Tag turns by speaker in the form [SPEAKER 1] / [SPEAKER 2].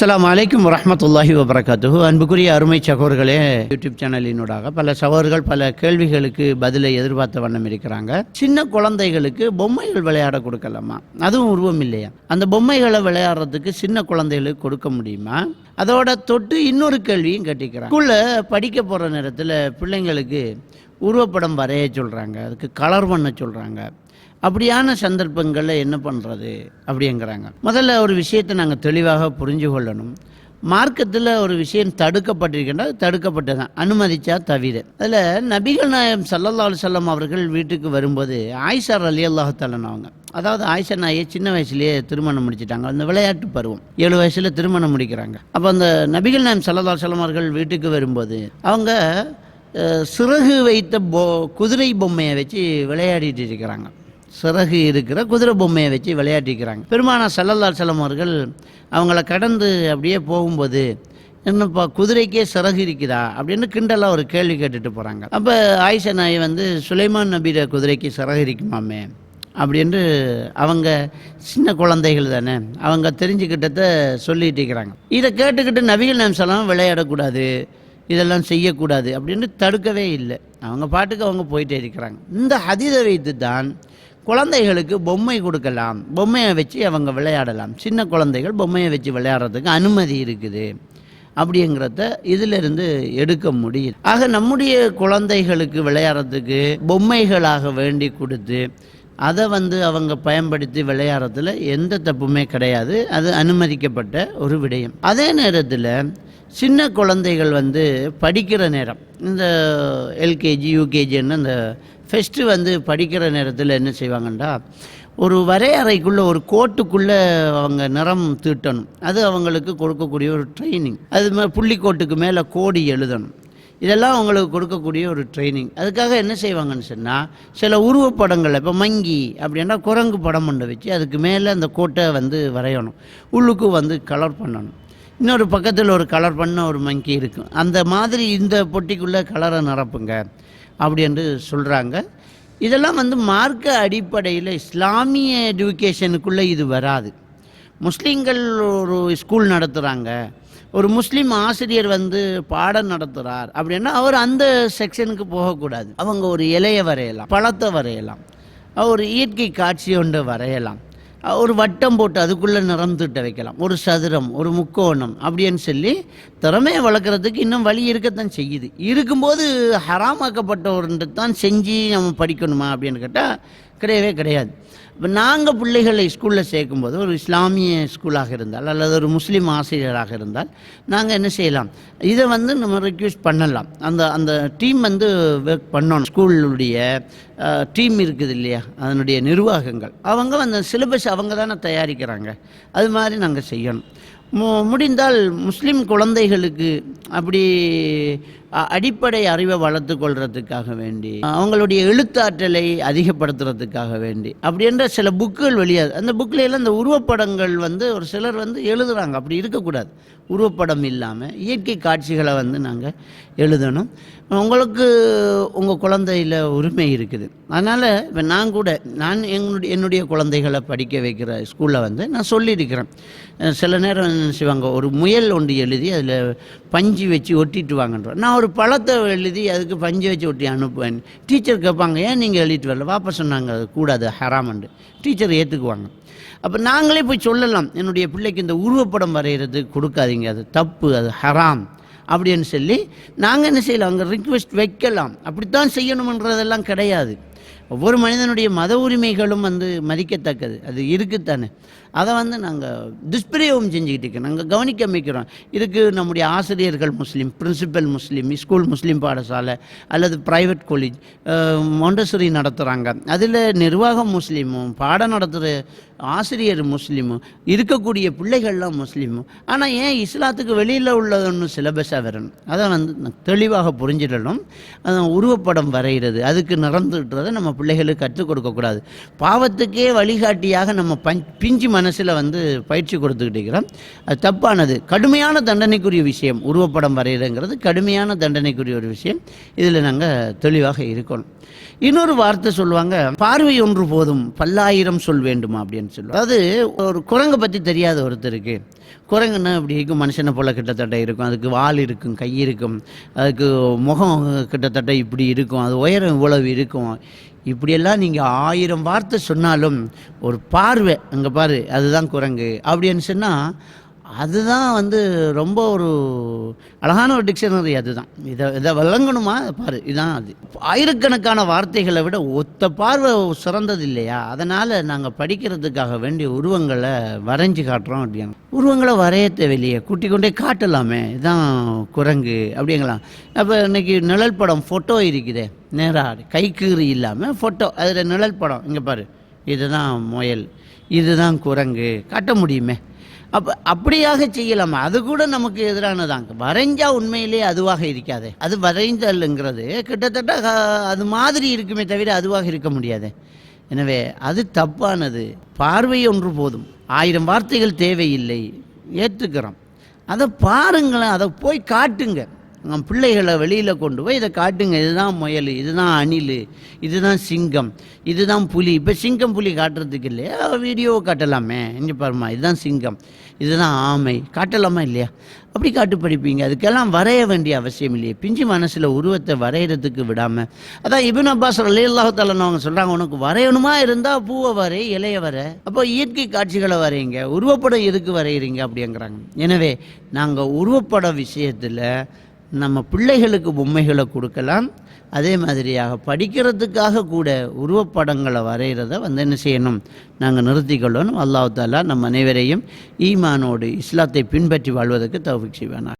[SPEAKER 1] அஸ்லாம் வலைக்கம் வரமத்துல்லாஹி வபரகாத்துஹு. அன்புக்குரிய அருமை சகோர்களே யூடியூப் சேனலினூடாக பல சகோர்கள் பல கேள்விகளுக்கு பதிலை எதிர்பார்த்த வண்ணம் இருக்கிறாங்க. சின்ன குழந்தைகளுக்கு பொம்மைகள் விளையாட கொடுக்கலாமா? அதுவும் உருவம் இல்லையா? அந்த பொம்மைகளை விளையாடுறதுக்கு சின்ன குழந்தைகளுக்கு கொடுக்க முடியுமா? அதோட தொட்டு இன்னொரு கேள்வியும் கேட்டிக்கிறாங்க ஸ்கூலில் படிக்க போகிற நேரத்தில் பிள்ளைங்களுக்கு உருவப்படம் வரைய சொல்கிறாங்க அதுக்கு கலர் பண்ண சொல்கிறாங்க அப்படியான சந்தர்ப்பங்களில் என்ன பண்ணுறது அப்படிங்கிறாங்க. முதல்ல ஒரு விஷயத்தை நாங்கள் தெளிவாக புரிஞ்சு கொள்ளணும். மார்க்கத்தில் ஒரு விஷயம் தடுக்கப்பட்டிருக்கின்ற தடுக்கப்பட்டதான் அனுமதிச்சா தவிர. அதில் நபிகள் நாயம் சல்லல்லா செல்லம் அவர்கள் வீட்டுக்கு வரும்போது ஆயிஷார் அலி அல்லாஹாலன் அவங்க அதாவது ஆயிஷா நாயை சின்ன வயசுலேயே திருமணம் முடிச்சிட்டாங்க. அந்த விளையாட்டு பருவம். ஏழு வயசில் திருமணம் முடிக்கிறாங்க. அப்போ அந்த நபிகள் நாயம் சல்லல்லா செல்லம் அவர்கள் வீட்டுக்கு வரும்போது அவங்க சிறகு வைத்த பொ குதிரை பொம்மையை வச்சு விளையாடிட்டு இருக்கிறாங்க. சிறகு இருக்கிற குதிரை பொம்மையை வச்சு விளையாட்டிக்கிறாங்க. பெருமானா சல்லல்லா செல்லம் அவர்கள் அவங்கள கடந்து அப்படியே போகும்போது என்னப்பா குதிரைக்கே சிறகு இருக்குதா? அப்படின்னு கிண்டலாக ஒரு கேள்வி கேட்டுட்டு போகிறாங்க அப்போ ஆயிஷா நாய் வந்து சுலைமான் நபியோட குதிரைக்கு சிறகு இருக்குமாமே? அப்படின்ட்டு அவங்க சின்ன குழந்தைகள் தானே அவங்க தெரிஞ்சுக்கிட்டத சொல்லிட்டு இருக்கிறாங்க. இதை கேட்டுக்கிட்டு நபிகள் நாம் விளையாடக்கூடாது இதெல்லாம் செய்யக்கூடாது அப்படின்னு தடுக்கவே இல்லை. அவங்க பாட்டுக்கு அவங்க போயிட்டே இருக்கிறாங்க. இந்த ஹதீதை வைத்து தான் குழந்தைகளுக்கு பொம்மை கொடுக்கலாம். பொம்மையை வச்சு அவங்க விளையாடலாம். சின்ன குழந்தைகள் பொம்மையை வச்சு விளையாடுறதுக்கு அனுமதி இருக்குது. அப்படிங்கிறத இதிலிருந்து எடுக்க முடியுது. ஆக நம்முடைய குழந்தைகளுக்கு விளையாடுறதுக்கு பொம்மைகளாக வேண்டி கொடுத்து அதை வந்து அவங்க பயன்படுத்தி விளையாடுறதுல எந்த தப்புமே கிடையாது. அது அனுமதிக்கப்பட்ட ஒரு விடயம். அதே நேரத்தில் சின்ன குழந்தைகள் வந்து படிக்கிற நேரம் இந்த எல்கேஜி யூகேஜின்னு அந்த ஃபஸ்ட்டு வந்து படிக்கிற நேரத்தில் என்ன செய்வாங்கண்டா ஒரு வரையறைக்குள்ளே ஒரு கோட்டுக்குள்ளே அவங்க நிறம் தீட்டணும். அது அவங்களுக்கு கொடுக்கக்கூடிய ஒரு ட்ரைனிங் அது மாதிரி புள்ளிக்கோட்டுக்கு மேலே கோடி எழுதணும். இதெல்லாம் அவங்களுக்கு கொடுக்கக்கூடிய ஒரு ட்ரைனிங் அதுக்காக என்ன செய்வாங்கன்னு சொன்னால் சில உருவப்படங்கள் இப்போ மங்கி அப்படின்னா குரங்கு படம் ஒன்று வச்சு அதுக்கு மேலே அந்த கோட்டை வந்து வரையணும். உள்ளுக்கு வந்து கலர் பண்ணணும். இன்னொரு பக்கத்தில் ஒரு கலர் பண்ண ஒரு மங்கி இருக்கும். அந்த மாதிரி இந்த பொட்டிக்குள்ளே கலரை நிரப்புங்க அப்படி என்று சொல்கிறாங்க இதெல்லாம் வந்து மார்க்க அடிப்படையில் இஸ்லாமிய எஜுகேஷனுக்குள்ளே இது வராது. முஸ்லீம்கள் ஒரு ஸ்கூல் நடத்துகிறாங்க ஒரு முஸ்லீம் ஆசிரியர் வந்து பாடம் நடத்துகிறார் அப்படின்னா அவர் அந்த செக்ஷனுக்கு போகக்கூடாது. அவங்க ஒரு இலையை வரையலாம் பழத்தை வரையலாம் ஒரு இயற்கை காட்சி ஒன்று வரையலாம். ஒரு வட்டம் போட்டு அதுக்குள்ளே நிறம் திட்ட வைக்கலாம். ஒரு சதுரம் ஒரு முக்கோணம் அப்படின்னு சொல்லி திறமையை வளர்க்குறதுக்கு இன்னும் வழி இருக்கத்தான் செய்யுது. இருக்கும்போது ஹராமாக்கப்பட்டவர்கிட்ட தான் செஞ்சு நம்ம படிக்கணுமா அப்படின்னு கேட்டால் கிடையவே கிடையாது. இப்போ நாங்கள் பிள்ளைகளை ஸ்கூலில் சேர்க்கும்போது ஒரு இஸ்லாமிய ஸ்கூலாக இருந்தால் அல்லது ஒரு முஸ்லீம் ஆசிரியராக இருந்தால் நாங்கள் என்ன செய்யலாம்? இதை வந்து நம்ம ரெக்யூஸ்ட் பண்ணலாம். அந்த அந்த டீம் வந்து ஒர்க் பண்ணணும். ஸ்கூலுடைய டீம் இருக்குது இல்லையா? அதனுடைய நிர்வாகங்கள். அவங்க அந்த சிலபஸ் அவங்க தானே தயாரிக்கிறாங்க. அது மாதிரி நாங்கள் செய்யணும். முடிந்தால் முஸ்லீம் குழந்தைகளுக்கு அப்படி அடிப்படை அறிவை வளர்த்து கொள்றதுக்காக வேண்டி அவங்களுடைய எழுத்தாற்றலை அதிகப்படுத்துறதுக்காக வேண்டி அப்படின்ற சில புக்குகள் வெளியாது அந்த புக்கில் எல்லாம் அந்த உருவப்படங்கள் வந்து ஒரு சிலர் வந்து எழுதுறாங்க. அப்படி இருக்கக்கூடாது. உருவப்படம் இல்லாமல் இயற்கை காட்சிகளை வந்து நாங்கள் எழுதணும். உங்களுக்கு உங்கள் குழந்தையில் உரிமை இருக்குது. அதனால் இப்போ நான் கூட நான் என்னுடைய என்னுடைய குழந்தைகளை படிக்க வைக்கிற ஸ்கூலில் வந்து நான் சொல்லியிருக்கிறேன். சில நேரம் செய்வாங்க ஒரு முயல் ஒன்று எழுதி அதில் பஞ்சு வச்சு ஒட்டிட்டு வாங்கன்றோம் நான் ஒரு பழத்தை எழுதி அதுக்கு பஞ்சு வச்சு ஒட்டி அனுப்புவேன். டீச்சர் கேட்பாங்க ஏன் நீங்கள் எழுதிட்டு வரல? வாபஸ் சொன்னாங்க அது கூடாது ஹராமண்டு டீச்சர் ஏற்றுக்குவாங்க அப்போ நாங்களே போய் சொல்லலாம் என்னுடைய பிள்ளைக்கு இந்த உருவப்படம் வரைகிறது கொடுக்காதீங்க அது தப்பு அது ஹராம் அப்படின்னு சொல்லி நாங்கள் என்ன செய்யலாம் அங்கே ரிக்வெஸ்ட் வைக்கலாம். அப்படித்தான் செய்யணுமன்றதெல்லாம் கிடையாது. ஒவ்வொரு மனிதனுடைய மத உரிமைகளும் வந்து மதிக்கத்தக்கது. அது இருக்குத்தானே. அதை வந்து நாங்கள் துஷ்பிரயோகம் செஞ்சுக்கிட்டு இருக்கோம். நாங்கள் கவனிக்க வைக்கிறோம். இதுக்கு நம்முடைய ஆசிரியர்கள் முஸ்லீம் பிரின்சிபல் முஸ்லீம் ஸ்கூல் முஸ்லீம் பாடசாலை அல்லது ப்ரைவேட் காலேஜ் மொண்டசரி நடத்துகிறாங்க அதில் நிர்வாகம் முஸ்லீமும் பாடம் நடத்துகிற ஆசிரியர் முஸ்லீமும் இருக்கக்கூடிய பிள்ளைகள்லாம் முஸ்லீமும். ஆனால் ஏன் இஸ்லாத்துக்கு வெளியில் உள்ளதுன்னு சிலபஸாக வரணும் அதை வந்து தெளிவாக புரிஞ்சிடணும். அது உருவப்படம் வரைகிறது. அதுக்கு நிறந்துட்டுறதை நம்ம பிள்ளைகளுக்கு கற்றுக் கொடுக்கக்கூடாது. பாவத்துக்கே வழிகாட்டியாக நம்ம பஞ் பிஞ்சு மனசில் வந்து பயிற்சி கொடுத்துக்கிட்டு இருக்கிறோம். அது தப்பானது. கடுமையான தண்டனைக்குரிய விஷயம். உருவப்படம் வரைகிறங்கிறது கடுமையான தண்டனைக்குரிய ஒரு விஷயம். இதில் நாங்கள் தெளிவாக இருக்கணும். இன்னொரு வார்த்தை சொல்லுவாங்க பார்வை ஒன்று போதும் பல்லாயிரம் சொல் வேண்டுமா? அப்படின்னு சொல்லுவாங்க. அதாவது ஒரு குரங்கை பற்றி தெரியாத ஒருத்தருக்கு குரங்குன்னா இப்படி இருக்கும் மனுஷனை போல் கிட்டத்தட்ட இருக்கும். அதுக்கு வால் இருக்கும் கை இருக்கும். அதுக்கு முகம் கிட்டத்தட்ட இப்படி இருக்கும். அது உயரம் இவ்வளவு இருக்கும். இப்படியெல்லாம் நீங்கள் ஆயிரம் வார்த்தை சொன்னாலும் ஒரு பார்வை அங்கே பாரு அதுதான் குரங்கு அப்படின்னு சொன்னால் அதுதான் வந்து ரொம்ப ஒரு அழகான ஒரு டிக்ஷனரி அதுதான். இதை இதை விளங்கணுமா பாரு இதுதான் அது. ஆயிரக்கணக்கான வார்த்தைகளை விட ஒத்த பார்வை சிறந்தது இல்லையா? அதனால் நாங்கள் படிக்கிறதுக்காக வேண்டிய உருவங்களை வரைஞ்சி காட்டுறோம் அப்படிங்க உருவங்களை வரைய தேவையில்லையே கூட்டி கொண்டே காட்டலாமே இதுதான் குரங்கு அப்படிங்களா அப்போ இன்னைக்கு நிழல் படம் ஃபோட்டோ இருக்குதே. நேராக கைக்கீறு இல்லாமல் ஃபோட்டோ அதில் நிழல் படம் இங்கே பாரு. இதுதான் முயல் இதுதான் குரங்கு காட்ட முடியுமே? அப்போ அப்படியாக செய்யலாமா? அது கூட நமக்கு எதிரானதாங்க வரைஞ்சா உண்மையிலே அதுவாக இருக்காதே. அது வரைஞ்சல்ங்கிறது கிட்டத்தட்ட அது மாதிரி இருக்குமே தவிர அதுவாக இருக்க முடியாது. எனவே அது தப்பானது. பார்வை ஒன்று போதும். ஆயிரம் வார்த்தைகள் தேவையில்லை. ஏற்றுக்கிறோம் அதை பாருங்களேன். அதை போய் காட்டுங்க. பிள்ளைகளை வெளியில் கொண்டு போய் இதை காட்டுங்க. இதுதான் முயல் இதுதான் அணில் இதுதான் சிங்கம் இதுதான் புலி. இப்போ சிங்கம் புலி காட்டுறதுக்கு இல்லையா? வீடியோ காட்டலாமே. இங்கே பாருமா இதுதான் சிங்கம் இதுதான் ஆமை. காட்டலாமா இல்லையா? அப்படி காட்டு படிப்பீங்க. அதுக்கெல்லாம் வரைய வேண்டிய அவசியம் இல்லையே. பிஞ்சு மனசில் உருவத்தை வரைகிறதுக்கு விடாமல் அதான் இபின் அப்பாஸ் அலி அல்லாஹாலன்னு அவங்க சொல்கிறாங்க உனக்கு வரையணுமா இருந்தால் பூவை வரை இலைய வர. அப்போ இயற்கை காட்சிகளை வரையுங்க. உருவப்படம் எதுக்கு வரைகிறீங்க அப்படிங்கிறாங்க. எனவே நாங்கள் உருவப்பட விஷயத்தில் நம்ம பிள்ளைகளுக்கு பொம்மைகளை கொடுக்கலாம். அதே மாதிரியாக படிக்கிறதுக்காக கூட உருவப்படங்களை வரைகிறத வந்து என்ன செய்யணும்? நாங்கள் நிறுத்திக்கொள்ளணும். அல்லாஹாலா நம் நம்ம அனைவரையும் ஈமானோடு இஸ்லாத்தை பின்பற்றி வாழ்வதற்கு தௌஃபிக் வேணாம்